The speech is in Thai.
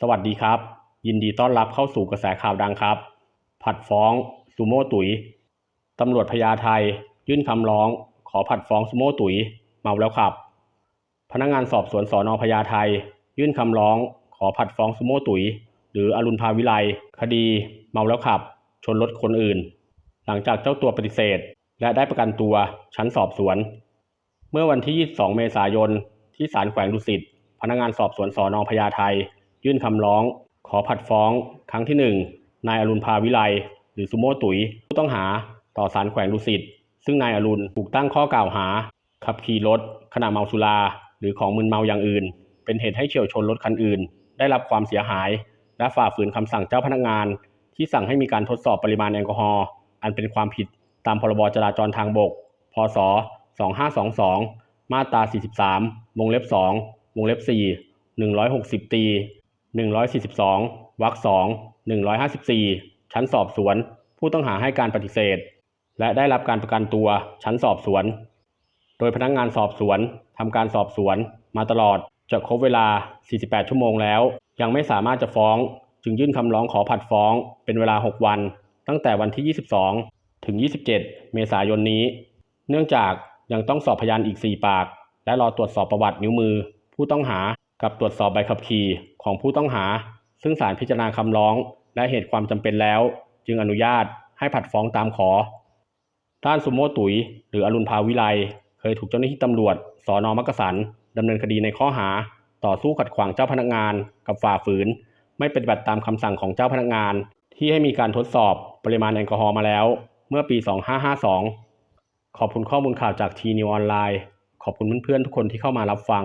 สวัสดีครับ ยินดีต้อนรับเข้าสู่กระแสข่าวดังครับ ผัดฟ้องซูโม่ตุ๋ยตำรวจพญาไทยื่นคำร้อง ขอผัดฟ้องซูโม่ตุ๋ยเมาแล้วขับ พนักงานสอบสวนสอนอพญาไทยื่นคำร้อง ขอผัดฟ้องซูโม่ตุ๋ย หรืออรุณภาวิไลคดี เมาแล้วขับ ชนรถคนอื่น หลังจากเจ้าตัวปฏิเสธ และได้ประกันตัวชั้นสอบสวน เมื่อวันที่ 22 เมษายน ที่ศาลแขวงดุสิตพนักงานสอบสวนสอนอพญาไท ยื่นคำร้อง ขอผัดฟ้อง ครั้งที่ 1 นายอรุณภาวิไลหรือซูโม่ตุ๋ย ผู้ต้องหาต่อศาลแขวงดุสิตซึ่งนายอรุณถูกตั้งข้อกล่าวหา ขับขี่รถขณะเมาสุรา หรือของมึนเมาอย่างอื่น เป็นเหตุให้เฉี่ยวชนรถคันอื่น ได้รับความเสียหาย และฝ่าฝืนคำสั่งเจ้าพนักงาน ที่สั่งให้มีการทดสอบปริมาณแอลกอฮอล์อันเป็นความผิดตามพรบจราจรทางบก พศ 2522 มาตรา 43 วงเล็บ 2 วงเล็บ 4 160 ตี 142วรรค2 154 ชั้นสอบสวน ผู้ต้องหาให้การปฏิเสธ และได้รับการประกันตัวชั้นสอบสวน โดยพนักงานสอบสวนทำการสอบสวนมาตลอดจะครบเวลา 48 ชั่วโมงแล้ว ยังไม่สามารถจะฟ้อง จึงยื่นคำร้องขอผัดฟ้อง เป็นเวลา 6 วัน ตั้งแต่วันที่ 22 ถึง 27 เมษายนนี้ เนื่องจากยังต้องสอบพยานอีก 4 ปาก และรอตรวจสอบประวัตินิ้วมือ ผู้ต้องหา กับตรวจสอบใบขับขี่ของผู้ต้องหา ซึ่งศาลพิจารณาคำร้อง และเหตุความจำเป็นแล้ว จึงอนุญาตให้ผัดฟ้องตามขอ ด้านสุโมตุ๋ยหรืออรุณภาวิไลเคยถูกเจ้าหน้าที่ตำรวจสอนอมักกะสันดำเนินคดีในข้อหา ต่อสู้ขัดขวางเจ้าพนักงาน กับฝ่าฝืน ไม่ปฏิบัติตามคำสั่งของเจ้าพนักงาน ที่ให้มีการทดสอบปริมาณแอลกอฮอล์มาแล้ว เมื่อปี 2552 ขอบคุณข้อมูลข่าวจากทีนิวออนไลน์ ขอบคุณเพื่อนๆทุกคนที่เข้ามารับฟัง